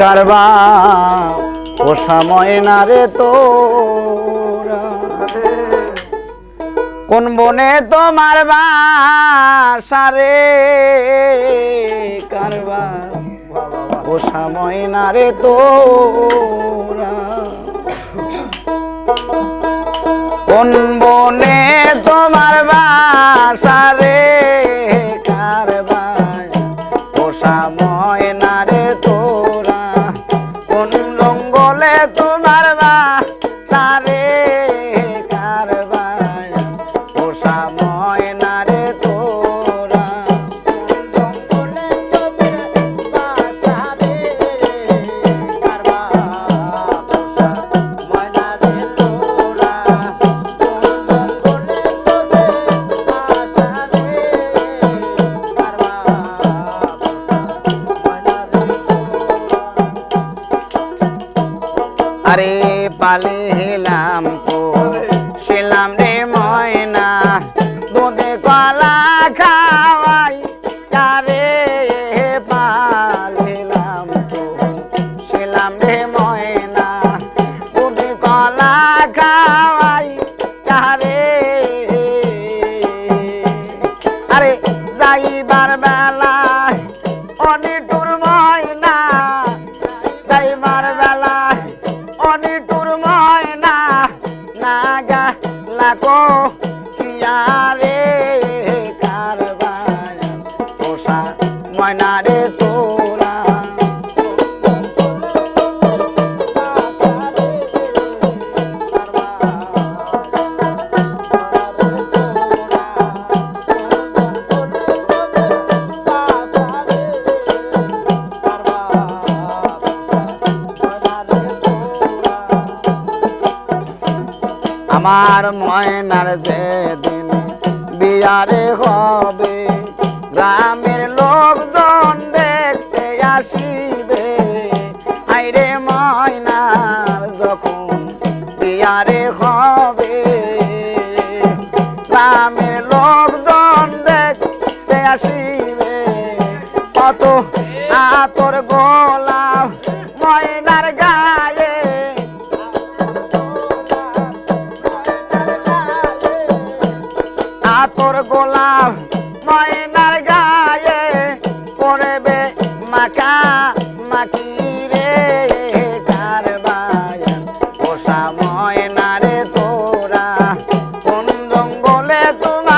কারবা ও সময় না রে তোরা। কোন বনে তোমার বাসা রে কারবা ও সময় না রে তোরা। কালে হেলাম কো। সেলাম বংশা ময়না রে তোরা আমার ময়নার যে দিন বিয়ারে হবে গ্রামে আসিবে। আইরে ময়নার যখন বিয়ারে হবে গ্রামের লোকজন দেখতে আসিবে। কত আতর গোলা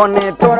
con el toro.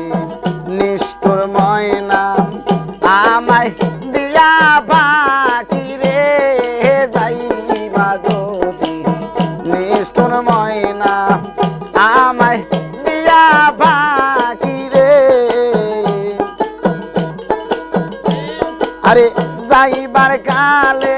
যাইবার কালে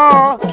Oh.